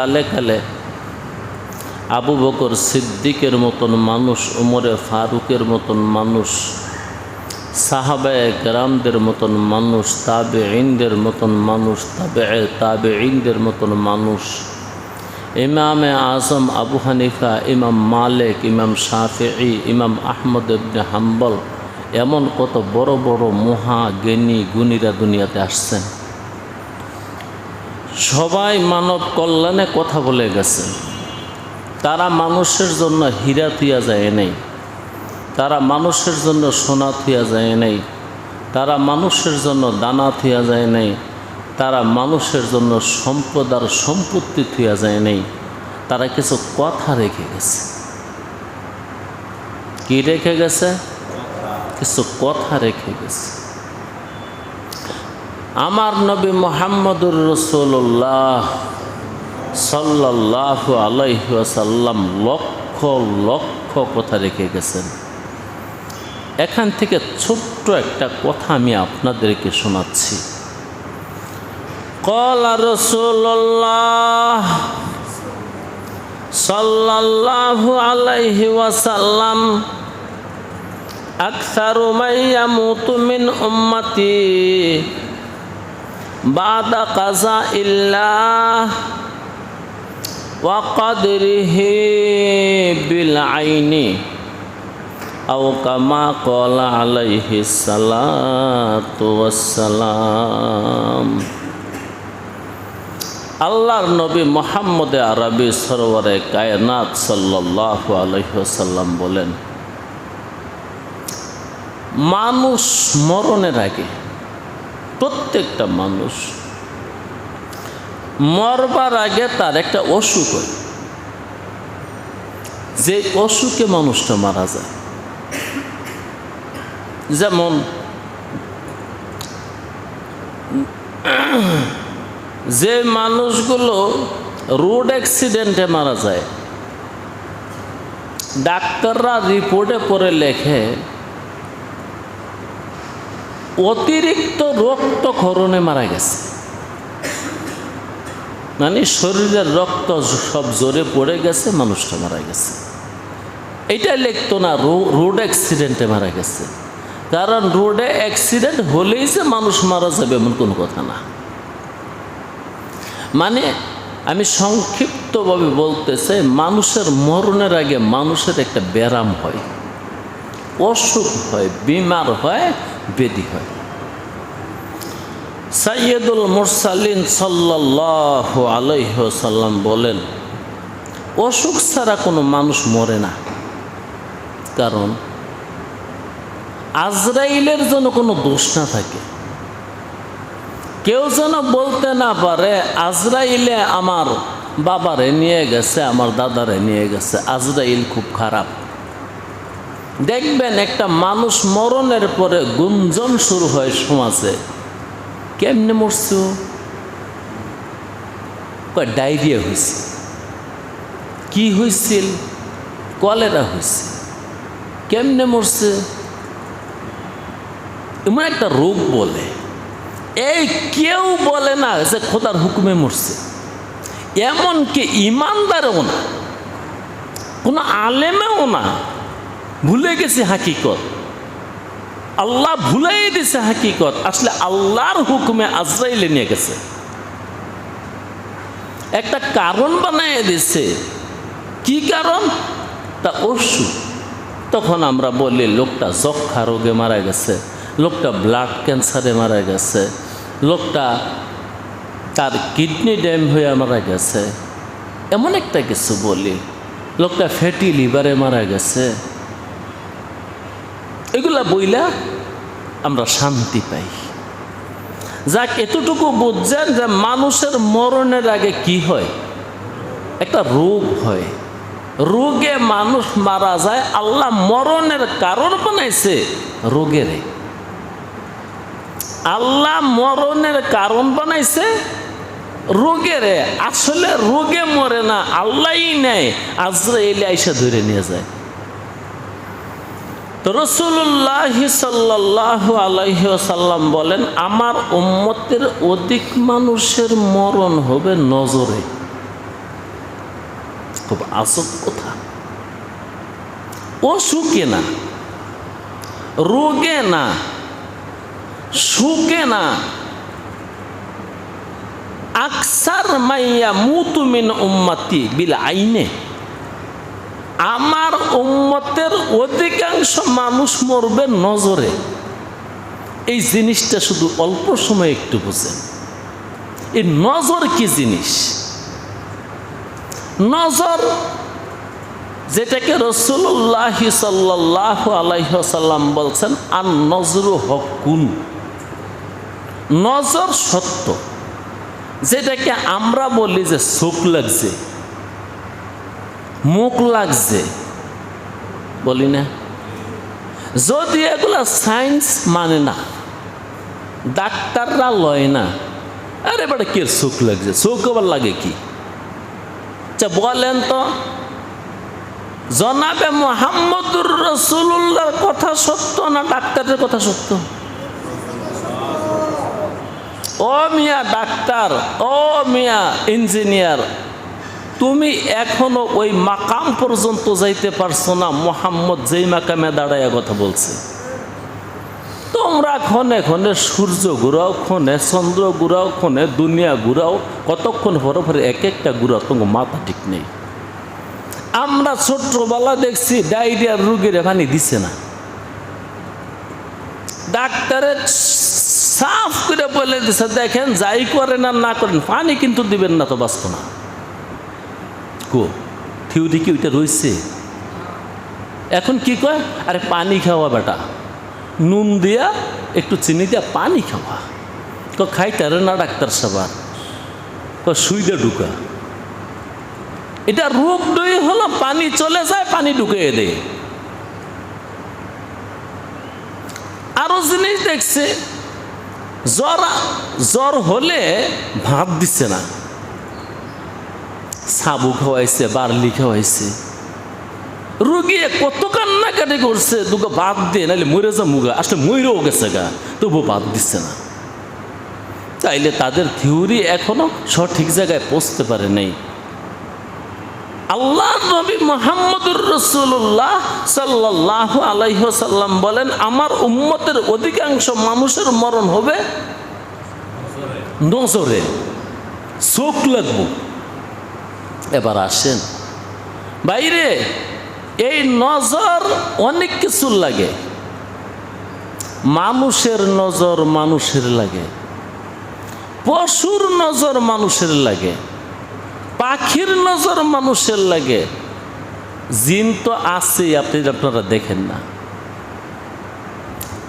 কালে কালে আবু বকর সিদ্দিকের মতন মানুষ, উমরে ফারুকের মতন মানুষ, সাহাবায় গ্রামদের মতন মানুষ তাবে ইনদের মতন মানুষ তাবে তাবে ইনদের মতন মানুষ। ইমামে আজম আবু হানিফা, ইমাম মালিক, ইমাম শাফি ইমাম আহমদ ইবনে হাম্বল, এমন কত বড় বড় মহা জ্ঞানী গুণীরা দুনিয়াতে আসছেন। সবাই মানব কল্যাণে কথা বলে গেছে। তারা মানুষের জন্য হীরা থুয়া যায় নাই। তারা মানুষের জন্য সোনা থুয়া যায় নাই। তারা মানুষের জন্য দানা থুয়া যায় নাই। তারা মানুষের জন্য সম্পদ আর সম্পত্তি থুয়া যায় নাই। তারা কিছু কথা রেখে গেছে। কি রেখে গেছে? কিছু কথা রেখে গেছে। আমার নবী মোহাম্মদুর রসুল্লাহ সাল্লাহ আলাইসাল্লাম লক্ষ লক্ষ কথা রেখে গেছেন। এখান থেকে ছোট্ট একটা কথা আমি আপনাদেরকে শোনাচ্ছি। কলা রসুল্লাহ সাল্লাহ আলাইহি ওয়াসাল্লাম আকসারু মাইয়ামুতু মিন উম্মতি بعد قضاء الله وقدره بالعين أو كما قال عليه الصلاة والسلام আল্লাহর নবী মোহাম্মদে আরবি সরোবরে কায়নাত সাল্লাহ আলহ্লাম বলেন মানুষ মরণের আগে প্রত্যেকটা মানুষ মরবার আগে তার একটা অসুখ হয়। যে অসুখে মানুষটা মারা যায়। যেমন যে মানুষগুলো রোড অ্যাক্সিডেন্টে মারা যায়, ডাক্তাররা রিপোর্টে পরে লেখে অতিরিক্ত রক্তক্ষরণে মারা গেছে। মানে শরীরের রক্ত সব জোরে পড়ে গেছে, মানুষটা মারা গেছে। এটা লিখতো না রোড অ্যাক্সিডেন্টে মারা গেছে। কারণ রোডে অ্যাক্সিডেন্ট হলেই যে মানুষ মারা যাবে এমন কোনো কথা না। মানে আমি সংক্ষিপ্তভাবে বলতে চাই, মানুষের মরণের আগে মানুষের একটা ব্যারাম হয়। অসুখ হয়, বিমার হয় বেদি হয়। সাইয়দুল মুরসালিন সাল্লাহ আলহ্লাম বলেন, অসুখ ছাড়া কোনো মানুষ মরে না। কারণ, আজরাইলের জন্য কোনো দোষ না থাকে। কেউ যেন বলতে না পারে, আজরাইলে আমার বাবারে নিয়ে গেছে, আমার দাদারে নিয়ে গেছে, আজরাইল খুব খারাপ। দেখবেন একটা মানুষ মরণের পরে গুঞ্জন শুরু হয় সমাজে। কেমনে মরছো? ডায়রিয়া হয়েছে। কি হয়েছিল? কলেরা হয়েছে। কেমনে মরছে? এমন একটা রোগ বলে। এই কেউ বলে না যে খোদার হুকুমে মরছে। এমনকি ইমানদারও না, কোনো আলেমেও না ভুলে গেছে হাকিকত। আল্লাহ ভুলাই দিছে হাকিকত। আসলে আল্লাহর হুকুমে আজরাইলে নিয়ে গেছে। একটা কারণ বানায় দিছে। কি কারণ? তা ওষুধ তখন আমরা বলি, লোকটা যক্ষা রোগে মারা গেছে, লোকটা ব্লাড ক্যান্সারে মারা গেছে, লোকটা তার কিডনি ড্যাম হয়ে মারা গেছে। এমন একটা কিছু বলি, লোকটা ফ্যাটি লিভারে মারা গেছে। এগুলা বইলা আমরা শান্তি পাই। যাক, এতটুকু বুঝছেন যে মানুষের মরণের আগে কি হয়? একটা রোগ হয়। রোগে মানুষ মারা যায়, আল্লাহ মরণের কারণ বানাইছে রোগের। আল্লাহ মরণের কারণ বানাইছে রোগের। আসলে রোগে মরে না, আল্লাহই নেয়। আজরাইলে আইসা ধরে নিয়ে যায়। তো রসুল্লাহ সাল্লাহ আলহ্লাম বলেন, আমার উম্মতের অধিক মানুষের মরণ হবে নজরে। খুব আসব কথা। অসুখে না, রোগে না, সুখে না। আকসার মাইয়া মুতুমিন উম্মতি বিল আইনে। আমার উম্মতের অধিকাংশ মানুষ মরবে নজরে। এই জিনিসটা শুধু অল্প সময় একটু বুঝেন। এই নজর কি জিনিস? নজর যেটাকে রসুল্লাহ সাল্লাহ আলাইসাল্লাম বলছেন আর নজরু হকুন। নজর সত্য, যেটাকে আমরা বলি যে চোখ লাগছে, মুখ লাগছে বলি না। যদি এগুলা সায়েন্স মানে না, ডাক্তাররা লয় না, আরে বেটা কে চোখ লাগছে? চোখ আবার লাগে কি? আচ্ছা বলেন তো, জনাবে মোহাম্মদুর রসুল্লাহর কথা সত্য না ডাক্তারের কথা সত্য? ও মিয়া ডাক্তার, ও মিয়া ইঞ্জিনিয়ার তুমি এখনও ওই মাকাম পর্যন্ত যাইতে পারছ না, মোহাম্মদ যেই মাকামে দাঁড়াইয়া কথা বলছে। তোমরা ক্ষণে ক্ষণে সূর্য ঘুরাও, ক্ষণে চন্দ্র ঘুরাও, ক্ষণে দুনিয়া ঘুরাও, কতক্ষণ পরে পরে এক একটা ঘুরাও, তোমার মাথা ঠিক নেই। আমরা ছোট্টবেলা দেখছি ডায়রিয়ার রুগীর পানি দিছে না। ডাক্তারের সাফ করে বলে দিছে, দেখেন যাই করেন আর না করেন, পানি কিন্তু দিবেন না তো বাঁচত না। কো থিওরি কি ওইটা রয়েছে? এখন কি কয়? আরে পানি খাওয়া বেটা। নুন দিয়া, একটু চিনি দিয়া পানি খাওয়া। ক খাইতারে না ডাক্তার সাবার ক সুইদা ঢুকা। এটা রোগ দই হলো, পানি চলে যায়, পানি ঢুকিয়ে দেয় আরও জিনিস দেখছে, জ্বর জ্বর হলে ভাত দিচ্ছে না। সাবু খাওয়াইছে, বার্লি খাওয়াইছে। রুগী কত কান্নাকাটি করছে দুটো বাদ দিয়ে নাহলে মরে যা মুগা আসলে মরেও গেছে গা তবু বাদ দিচ্ছে না। তাইলে তাদের থিওরি এখনও সঠিক জায়গায় পৌঁছতে পারে নাই। আল্লাহ নবী মোহাম্মদুর রসুল্লাহ সাল্লাহ আলাইসাল্লাম বলেন, আমার উম্মতের অধিকাংশ মানুষের মরণ হবে নজরে। চোখ লাগব। এবার আসেন। বাইরে, এই নজর অনেক কিছু লাগে। মানুষের নজর মানুষের লাগে। পশুর নজর মানুষের লাগে। পাখির নজর মানুষের লাগে। জিন তো আছে আপনি আপনারা দেখেন না।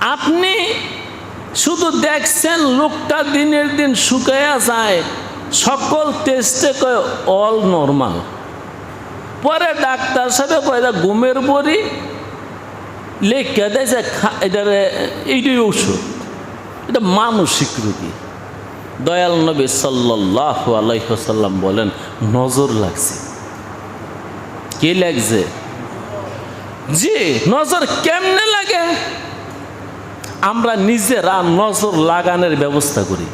আপনি শুধু দেখছেন, লোকটা দিনের দিন শুকাইয়া যায়। সকল টেস্টে কয় অল নর্মাল পরে ডাক্তার সাহেব কয়, এটা ঘুমের বড়ি লেখা দেয় যে এটারে এইটাই ওষুধ। এটা মানসিক রোগী। দয়াল নবী সাল্লাহ আলাইসাল্লাম বলেন, নজর লাগছে। কে লাগছে? জি, নজর কেমনে লাগে? আমরা নিজেরা নজর লাগানোর ব্যবস্থা করি।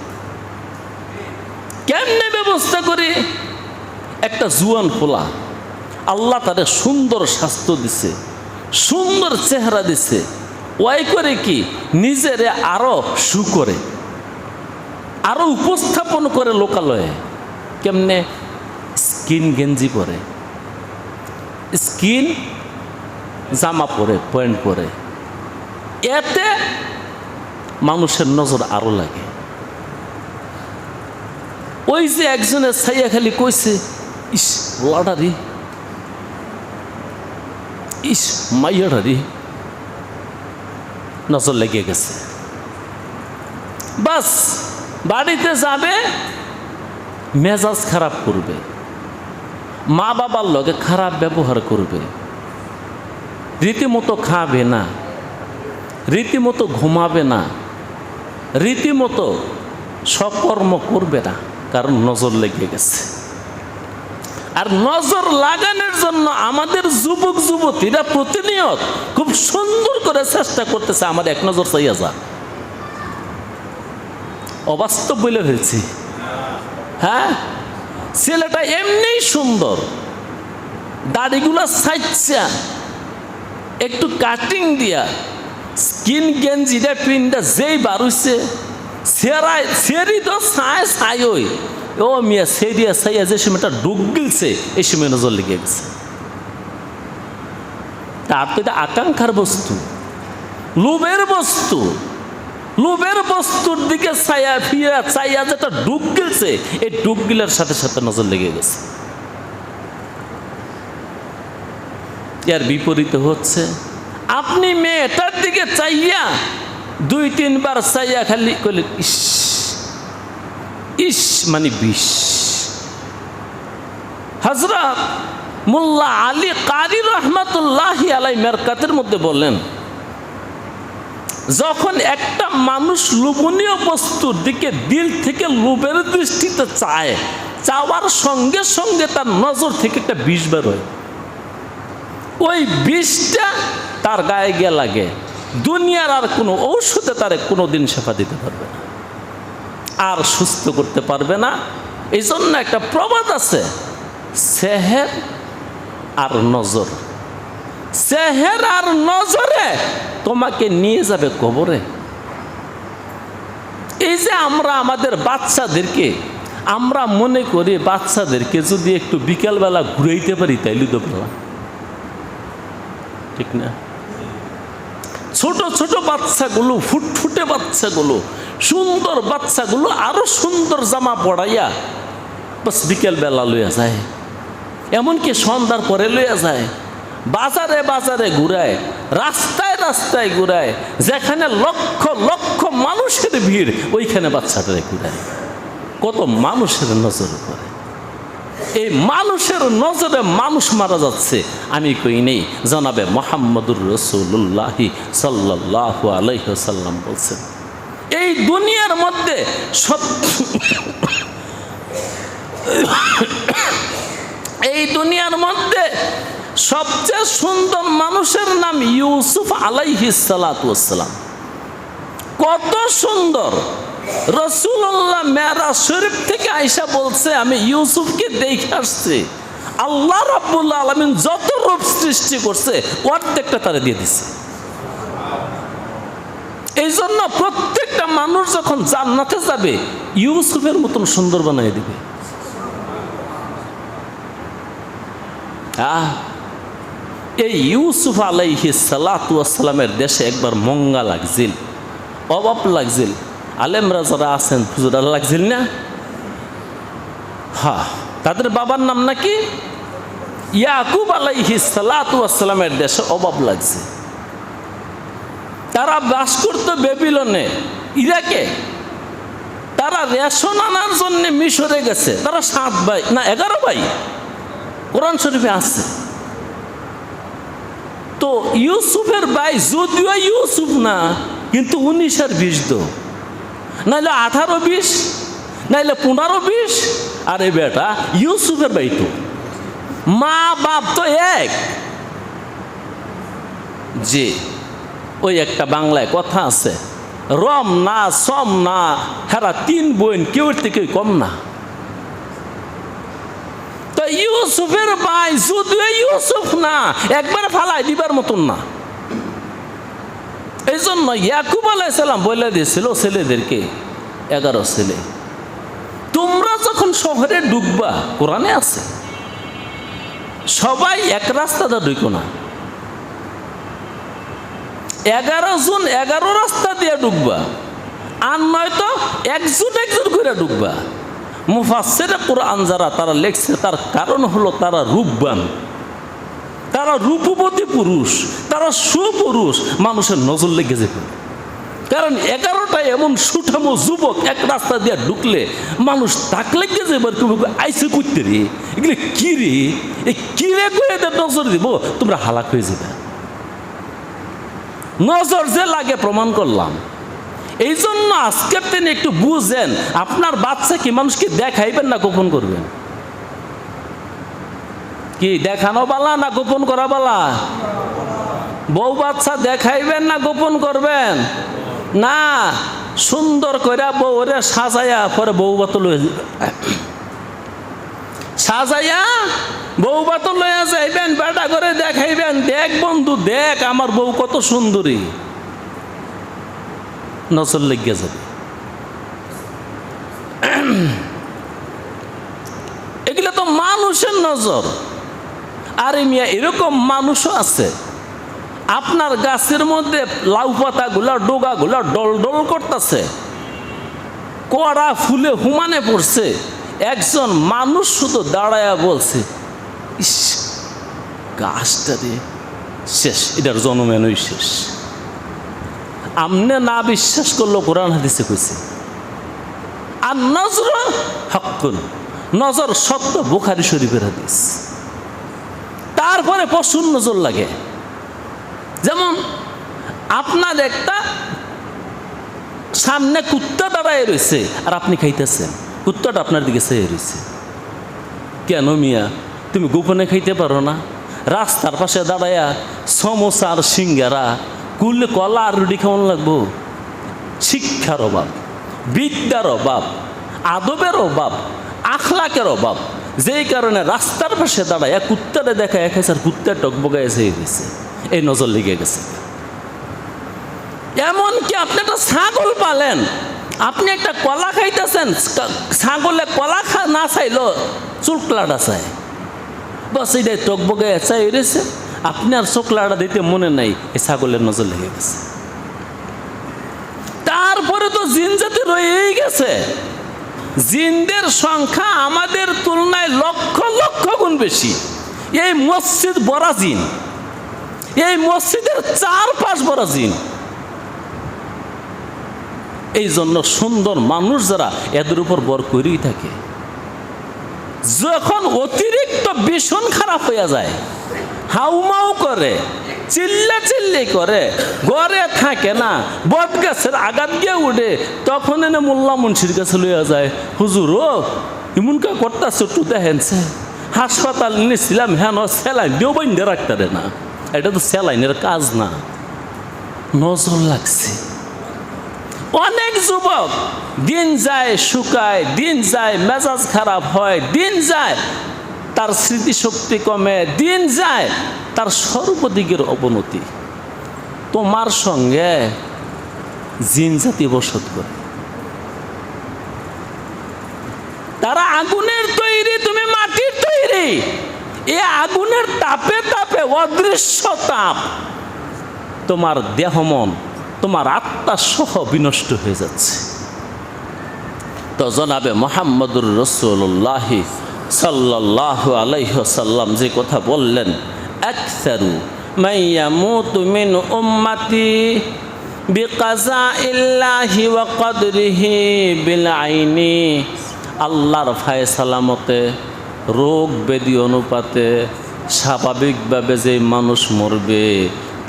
কেমনে ব্যবস্থা করি একটা জুয়ান খোলা আল্লাহ তাদের সুন্দর স্বাস্থ্য দিছে, সুন্দর চেহারা দিছে। ওয়াই করে কি? নিজেরে আরও সু করে, আরও উপস্থাপন করে লোকালয়ে। কেমনে? স্কিন গেঞ্জি পরে, স্কিন জামা পরে, প্যান্ট পরে। এতে মানুষের নজর আরও লাগে। ওই যে একজনের ছাইয়া খালি কইছে, ইস লাডারি ইস মাইয়াডারি নজর লেগে গেছে। বাস, বাড়িতে যাবে, মেজাজ খারাপ করবে। মা বাবার লগে খারাপ ব্যবহার করবে। রীতিমতো খাবে না। রীতিমতো ঘুমাবে না। রীতিমতো সকর্ম করবে না। কারণ নজর লেগে গেছে। আর নজর লাগানোর জন্য আমাদের যুবক, যুবতীরা প্রতিনিয়ত খুব সুন্দর করে চেষ্টা করতেছে, আমার এক নজর চাইয়া যা। অবাস্তব বলে হয়েছে হ্যাঁ? ছেলেটা এমনি সুন্দর। দাড়িগুলো সাইচ্ছা। একটু কাটিং দিয়া স্কিন গেঞ্জিটা পিনটা যেই বারুইছে সেরাই, সেরি তো সায় সাই ওই ও মিয়া সেরিয়া সাইয়া যে সময়টা ডুব গিলছে, এই সময় নজর লেগে গেছে। তার তো এটা আকাঙ্ক্ষার বস্তু, লোভের বস্তু, লোভের বস্তুর দিকে ছায়া ফিয়া চাইয়া যেটা ডুব গিলছে, এই ডুব গিলার সাথে সাথে নজর লেগে গেছে। এর বিপরীতে হচ্ছে, আপনি মেয়েটার দিকে চাইয়া দুই, তিনবার চাইয়া খালি করলেন ইস ইস মানে বিষ। হজরত মোল্লা আলী কারি রহমতুল্লাহ আলাই মেরকাতের মধ্যে বললেন, যখন একটা মানুষ লোভনীয় বস্তুর দিকে দিল থেকে লোভের দৃষ্টিতে চায়, চাওয়ার সঙ্গে সঙ্গে তার নজর থেকে একটা বিষ বেরোয়। ওই বিষটা তার গায়ে গিয়ে লাগে। দুনিয়ার আর কোনো ঔষধে তারে কোনো দিন সেবা দিতে পারবে না। আর সুস্থ করতে পারবে না। এই জন্য একটা প্রবাদ আছে, সেহের আর নজর। সেহের আর নজরে তোমাকে নিয়ে যাবে কবরে। এই যে আমরা আমাদের বাচ্চাদেরকে, আমরা মনে করি বাচ্চাদেরকে যদি একটু বিকালবেলা ঘুরাইতে পারি, তাইলে তো ঠিক না? ছোট বাচ্চাগুলো, ফুটফুটে বাচ্চাগুলো, সুন্দর বাচ্চাগুলো, আরও সুন্দর জামা পড়াইয়া বাস বিকেল বেলা লইয়া যায়। এমনকি সন্ধ্যার পরে লইয়া যায়। বাজারে বাজারে ঘুরায়, রাস্তায় রাস্তায় ঘুরায়, যেখানে লক্ষ লক্ষ মানুষের ভিড়, ওইখানে বাচ্চাটারে ঘুরায়। কত মানুষের নজর করে এই মানুষের নজরে মানুষ মারা যাচ্ছে। আমি কই নেই, জানাবে মোহাম্মদুর রসুল্লাহি সাল্লাহ আলাইসাল্লাম বলছেন। এই দুনিয়ার মধ্যে সত্য এই দুনিয়ার মধ্যে সবচেয়ে সুন্দর মানুষের নাম ইউসুফ আলাইহি কত সুন্দর। রসুল্লাহ মেরা শরীফ থেকে আইসা বলছে, আমি ইউসুফকে দেখে আসছি। আল্লাহ রাব্বুল্লাহ আলমিন যত রূপ সৃষ্টি করছে, অর্ধেকটা তারা দিয়ে দিছে। এই জন্য প্রত্যেকটা মানুষ যখন জান্নাতে যাবে, ইউসুফের মতন সুন্দর বানিয়ে দিবে। আহ, এই ইউসুফ আলাইহি সালাতামের দেশে একবার মঙ্গা লাগছিল, অভাব লাগছিল। আলেমরা যারা আছেন, হুজুরা লাগছিল না? হা তাদের বাবার নাম নাকি? ইয়াকুব আলাইহি সালাতামের দেশে অভাব লাগছে। তারা বাস করত বেবিলনে। ইরাকে তারা রেশন আনার জন্য মিশরে গেছে। তারা সাত ভাই, না, এগারো ভাই। কোরআন শরীফে আছে। তো ইউসুফের ভাই, যদিও ইউসুফ না, কিন্তু উনিশ আর বিশ দো। নাইলে আঠারো বিশ, নাইলে পনেরো বিশ। আর বেটা, ইউসুফের ভাই মা বাপ তো এক। যে ওই একটা বাংলায় কথা আছে, রম না, সম না, হেরা তিন বোন, কেউ থেকে কম না। তো ইউসুফের ভাই, যদিও ইউসুফ না, একবার ফালাই দিবার মতন না। এই জন্য ইয়াকুব আলাইসাল্লাম বলে দিয়েছিল ছেলেদেরকে, এগারো ছেলে। তোমরা যখন শহরে ডুববা, কোরআনে আছে, সবাই এক রাস্তাটা ঢুকো না। এগারো জন এগারো রাস্তা দিয়ে ডুববা, আর নয়তো একজন একজন করে ডুববা। মুফাসের কোরআন যারা তারা লেখছে, তার কারণ হলো তারা রূপবান। তারা রূপবতী পুরুষ, তারা সুপুরুষ, মানুষের নজর লেগে যেত কারণ এগারোটা এমন সুঠামো যুবক এক রাস্তা দিয়ে ঢুকলে, মানুষ তাক লেগে যাবে তুমি আইসে করতে রে? এগুলো কি রে? এ করে নজর দিব? তোমরা হালাক হয়ে যাবে। নজর যে লাগে প্রমাণ করলাম। এই জন্য আজকের দিন একটু বুঝেন, আপনার বাচ্চা কি মানুষকে দেখাইবেন না গোপন করবেন? কি, দেখানো বালা না গোপন করা বালা? বউ বাচ্চা দেখাইবেন না গোপন করবেন? না, সুন্দর করে বউ ওরে সাজাইয়া পরে বউ বাতল সাজাইয়া বউ বাতন লইয়া যাইবেন, বেটা করে দেখাইবেন, দেখ বন্ধু, দেখ আমার বউ কত সুন্দরী। নজর লেগে যাবে। এগুলো তো মানুষের নজর। আরে মিয়া, এরকম মানুষও আছে। আপনার গাছের মধ্যে লাউ পাতাগুলা, ডোগাগুলা ডল ডল করতেছে। কড়া ফুলে হুমানে পড়ছে। একজন মানুষ শুধু দাঁড়ায়া বলছে, ইস, গাছটা রে, শেষ, এটার জন্মেনই শেষ। আমনে না বিশ্বাস করল কোরআন হাদিসে কইছে। আর নজর হকুন নজর সত্য বুখারি শরীফের হাদিস। তারপরে পশুর নজর লাগে। যেমন আপনার একটা সামনে কুত্তা দাঁড়ায় রয়েছে আর আপনি খাইতেছেন। কুত্তাটা আপনার দিকে চেয়ে রয়েছে। কেন মিয়া? তুমি গোপনে খাইতে পারো না। রাস্তার পাশে দাঁড়ায়া সমোসা আর সিঙ্গারা কুললে কলা আর রুটি খাওয়ানো লাগবো। শিক্ষার অভাব, বিদ্যার অভাব, আদবের অভাব, আখলাকের অভাব যেই কারণে রাস্তার পাশে দাঁড়ায় এক কুত্তাটা দেখা এক হাজার কুত্তা টকবগায় এসে গেছে এই নজর লেগে গেছে। এমনকি আপনি একটা ছাগল পালেন, আপনি একটা কলা খাইতেছেন ছাগলে কলা খা না চাইলো চুলকলাটা চাই বস, এইটাই টকবগায় চাই রয়েছে আপনি আর চোখলাটা দিতে মনে নাই, এই ছাগলের নজর লেগে গেছে। তারপরে তো জিন জাতি রয়েই গেছে। জিনদের সংখ্যা আমাদের তুলনায় লক্ষ লক্ষ গুণ বেশি। এই মসজিদ বড়া জিন। এই মসজিদের চারপাশ বড় জিন। এই জন্য সুন্দর মানুষ যারা এদের উপর বর করেই থাকে। যখন অতিরিক্ত ভীষণ খারাপ হয়ে যায়, হাউমাউ করে চিল্লা চিল্লি করে। ঘরে থাকে না, বট গাছের আঘাত গিয়ে উঠে। তখন এনে মোল্লা মুন্সির কাছে লইয়া যায়, হুজুর ও এমন কা করতেছে একটু দেখেনছে হাসপাতাল নিয়েছিলাম হ্যাঁ স্যালাইন দিও বাইন্দে রাখতে না। এটা তো স্যালাইনের কাজ না। নজর লাগছে। অনেক যুবক, দিন যায় শুকায়, দিন যায় মেজাজ খারাপ হয়, দিন যায় তার স্মৃতিশক্তি কমে, দিন যায়, তার সর্বদিকের অবনতি। তোমার সঙ্গে জিন জাতি বসত করে। তারা আগুনের তৈরি, তুমি মাটির তৈরি। এ আগুনের তাপে তাপে অদৃশ্য তাপ। তোমার দেহ মন, তোমার আত্মা সহ বিনষ্ট হয়ে যাচ্ছে। তো জনাবে মোহাম্মদুর রসুল্লাহি সাল্লাহ আলাইসাল্লাম যে কথা বললেন একসারু মাইয়ামুতু মিন উম্মাতি বিকাজা ইল্লাহি ওয়া কদরিহি বিল আইনি। আল্লাহর ফায়সালামতে রোগ ব্যাধি অনুপাতে স্বাভাবিকভাবে যে মানুষ মরবে,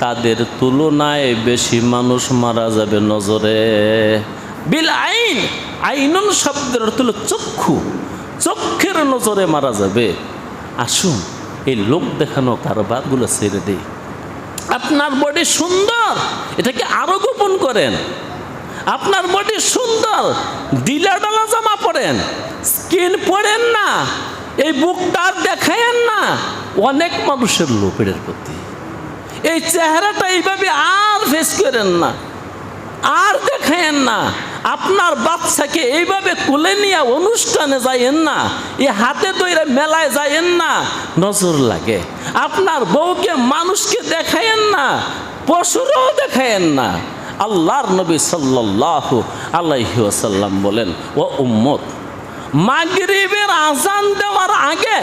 তাদের তুলনায় বেশি মানুষ মারা যাবে নজরে। বিল আইন, আইনুন শব্দের অর্থ চক্ষু। চক্ষের নজরে মারা যাবে। আসুন, এই লোক দেখানো কারবারগুলো ছেড়ে দেই। আপনার বডি সুন্দর, এটাকে আরও গোপন করেন। আপনার বডি সুন্দর ডিলা ডালা জামা পরেন। স্কিন পরেন না, এই বুকটা আর দেখায়েন না। অনেক মানুষের লোপের প্রতি। এই চেহারাটা এইভাবে আর ফেস করেন না, আর দেখায়েন না। আপনার বাচ্চাকে এইভাবে তুলে নিয়ে অনুষ্ঠানে যাইয়েন না, এ হাতে তৈরি মেলায় যাইয়েন না, নজর লাগে। আপনার বউকে মানুষকে দেখায়েন না, পশুরও দেখায়েন না। আল্লাহর নবী সাল্লাহ আলাইহি ওসাল্লাম বলেন, ও উম্মত, মাগরিবের আজান দেওয়ার আগে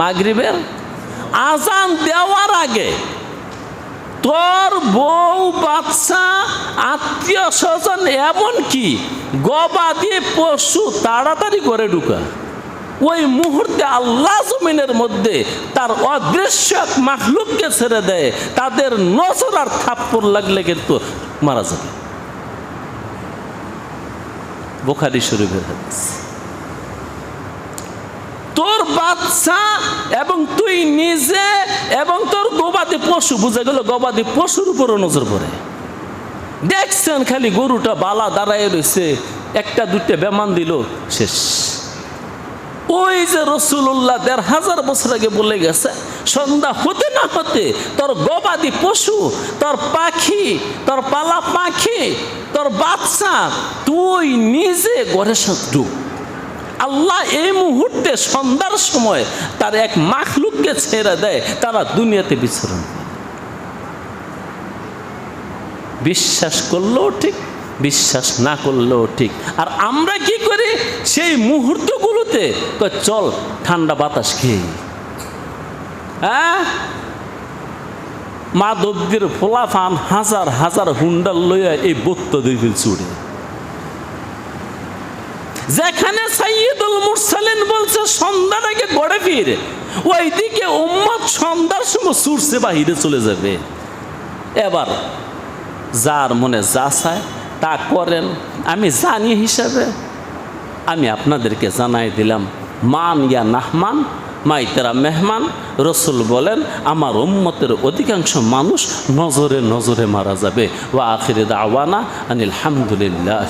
মাগরিবের আজান দেওয়ার আগে তোর বউ, বাচ্চা, আত্মীয় স্বজন এমন এমনকি গবাদি পশু তাড়াতাড়ি করে ঢুকা। ওই মুহূর্তে আল্লাহ জমিনের মধ্যে তার অদৃশ্য এক মাহলুককে ছেড়ে দেয়। তাদের নজর আর থাপ্পড় লাগলে কিন্তু মারা যাবে। বোখারি শরীফের হাদিস। তোর বাচ্চা এবং তুই নিজে এবং তোর গবাদি পশু, বুঝে গেল গবাদি পশুর উপরও নজর পড়ে। দেখছেন খালি গরুটা বালা দাঁড়ায় রয়েছে একটা দুইটা বেমান দিল, শেষ। ওই যে রসুল্লাহ দেড় হাজার বছর আগে বলে গেছে, সন্ধ্যা হতে না হতে তোর গবাদি পশু, তোর পাখি, তোর পালা পাখি, তোর বাচ্চা, তুই নিজে ঘরে ঢুক। আল্লাহ এই মুহূর্তে সন্ধ্যার সময় তার এক মাখলুককে ছেড়ে দেয়, তারা দুনিয়াতে বিচরণ বিশ্বাস করলেও ঠিক, বিশ্বাস না করলেও ঠিক। আর আমরা কি করি? সেই মুহূর্তগুলোতে চল, ঠান্ডা বাতাস খেয়ে হ্যাঁ? মাধবদের ফোলাফান হাজার হাজার হুন্ডার লইয়া এই বত্ত দিকে চুড়ে যেখানে সাইয়দুল মুরসালিন বলছে, সন্ধ্যার আগে গড়ে ফিরে। ওইদিকে উম্মত সন্ধ্যার সময় সুরসে বাহিরে চলে যাবে। এবার যার মনে যা চায় তা করেন। আমি জানি হিসাবে। আমি আপনাদেরকে জানাই দিলাম, মান ইয়া নাহমান, মাইতেরা মেহমান, রসুল বলেন, আমার উম্মতের অধিকাংশ মানুষ নজরে নজরে মারা যাবে। ওয়া আখিরে দাওয়ানা আনিল হামদুলিল্লাহ